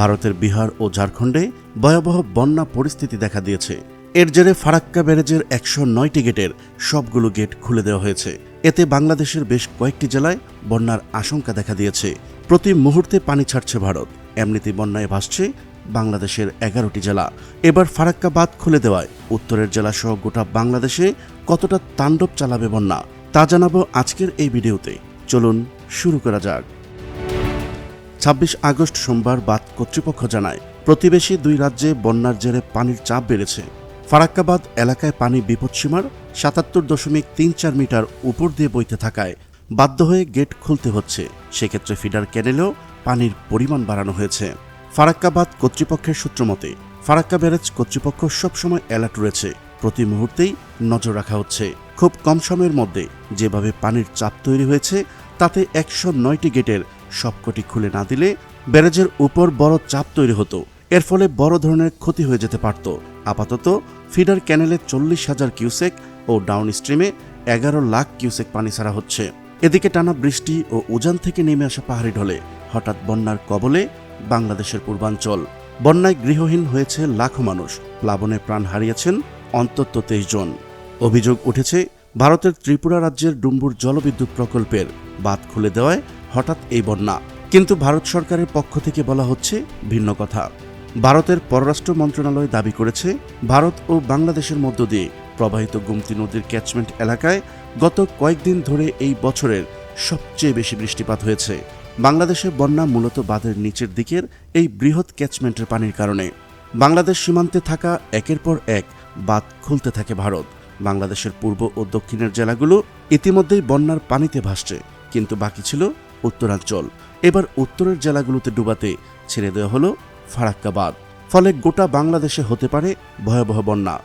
ভারতের বিহার ও ঝাড়খণ্ডে ভয়াবহ বন্যা পরিস্থিতি দেখা দিয়েছে। এর জেরে ফারাক্কা ব্যারেজের একশো নয়টি গেটের সবগুলো গেট খুলে দেওয়া হয়েছে। এতে বাংলাদেশের বেশ কয়েকটি জেলায় বন্যার আশঙ্কা দেখা দিয়েছে। প্রতি মুহূর্তে পানি ছাড়ছে ভারত। এমনিতে বন্যায় ভাসছে বাংলাদেশের এগারোটি জেলা। এবার ফারাক্কা বাঁধ খুলে দেওয়ায় উত্তরের জেলা সহ গোটা বাংলাদেশে কতটা তাণ্ডব চালাবে বন্যা, তা জানাব আজকের এই ভিডিওতে। চলুন শুরু করা যাক। ছাব্বিশ আগস্ট সোমবার বাদ কর্তৃপক্ষ জানায়, প্রতিবেশী দুই রাজ্যে বন্যার জেরে পানির চাপ বেড়েছে। ফারাক্কাবাদ এলাকায় পানি বিপদসীমার সাতাত্তর দশমিক তিন চার মিটার উপর দিয়ে বইতে থাকায় বাধ্য হয়ে গেট খুলতে হচ্ছে। সেক্ষেত্রে ফিডার ক্যানেলেও পানির পরিমাণ বাড়ানো হয়েছে। ফারাক্কাবাদ কর্তৃপক্ষের সূত্র মতে, ফারাক্কা ব্যারেজ কর্তৃপক্ষ সবসময় অ্যালার্ট রয়েছে। প্রতি মুহূর্তেই নজর রাখা হচ্ছে। খুব কম সময়ের মধ্যে যেভাবে পানির চাপ তৈরি হয়েছে, তাতে একশো নয়টি গেটের সবকটি খুলে না দিলে ব্যারেজের উপর বড় চাপ তৈরি হতো। এর ফলে বড় ধরনের ক্ষতি হয়ে যেতে পারত। আপাতত ফিডার ক্যানেলে চল্লিশ হাজার কিউসেক ও ডাউন স্ট্রিমে এগারো লাখ কিউসেক পানি ছাড়া হচ্ছে। এদিকে টানা বৃষ্টি ও উজান থেকে নেমে আসা পাহাড়ি ঢলে হঠাৎ বন্যার কবলে বাংলাদেশের পূর্বাঞ্চল। বন্যায় গৃহহীন হয়েছে লাখো মানুষ। প্লাবনে প্রাণ হারিয়েছেন অন্তত তেইশ জন। অভিযোগ উঠেছে, ভারতের ত্রিপুরা রাজ্যের ডুম্বুর জলবিদ্যুৎ প্রকল্পের বাঁধ খুলে দেওয়ায় হঠাৎ এই বন্যা। কিন্তু ভারত সরকারের পক্ষ থেকে বলা হচ্ছে ভিন্ন কথা। ভারতের পররাষ্ট্র মন্ত্রণালয় দাবি করেছে, ভারত ও বাংলাদেশের মধ্য দিয়ে প্রবাহিত গুমতি নদীর ক্যাচমেন্ট এলাকায় গত কয়েকদিন ধরে এই বছরের সবচেয়ে বেশি বৃষ্টিপাত হয়েছে। বাংলাদেশে বন্যা মূলত বাঁধের নিচের দিকের এই বৃহৎ ক্যাচমেন্টের পানির কারণে। বাংলাদেশ সীমান্তে থাকা একের পর এক বাঁধ খুলতে থাকে ভারত। বাংলাদেশের পূর্ব ও দক্ষিণের জেলাগুলো ইতিমধ্যেই বন্যার পানিতে ভাসছে, কিন্তু বাকি ছিল উত্তরাঞ্চল। এবার উত্তরের জেলাগুলোতে ডুবাতে ছেড়ে দেওয়া হলো ফারাক্কাবাদ। ফলে গোটা বাংলাদেশে হতে পারে ভয়াবহ বন্যা।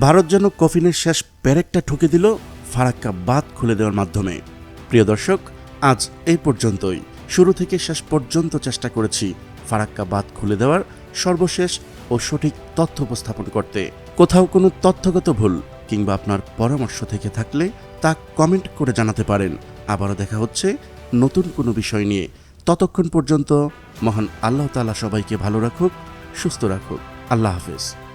ভারত যেন কফিনের শেষ প্যারেকটা ঠুকে দিল ফারাক্কা বাঁধ খুলে দেওয়ার মাধ্যমে। প্রিয় দর্শক, আজ এই পর্যন্তই। শুরু থেকে শেষ পর্যন্ত চেষ্টা করেছি ফারাক্কা বাঁধ খুলে দেওয়ার সর্বশেষ ও সঠিক তথ্য উপস্থাপন করতে। কোথাও কোনো তথ্যগত ভুল কিংবা আপনার পরামর্শ থেকে থাকলে তা কমেন্ট করে জানাতে পারেন। আবারও দেখা হচ্ছে নতুন কোনো বিষয় নিয়ে। ততক্ষণ পর্যন্ত মহান আল্লাহ তালা সবাইকে ভালো রাখুক, সুস্থ রাখুক। আল্লাহ হাফেজ।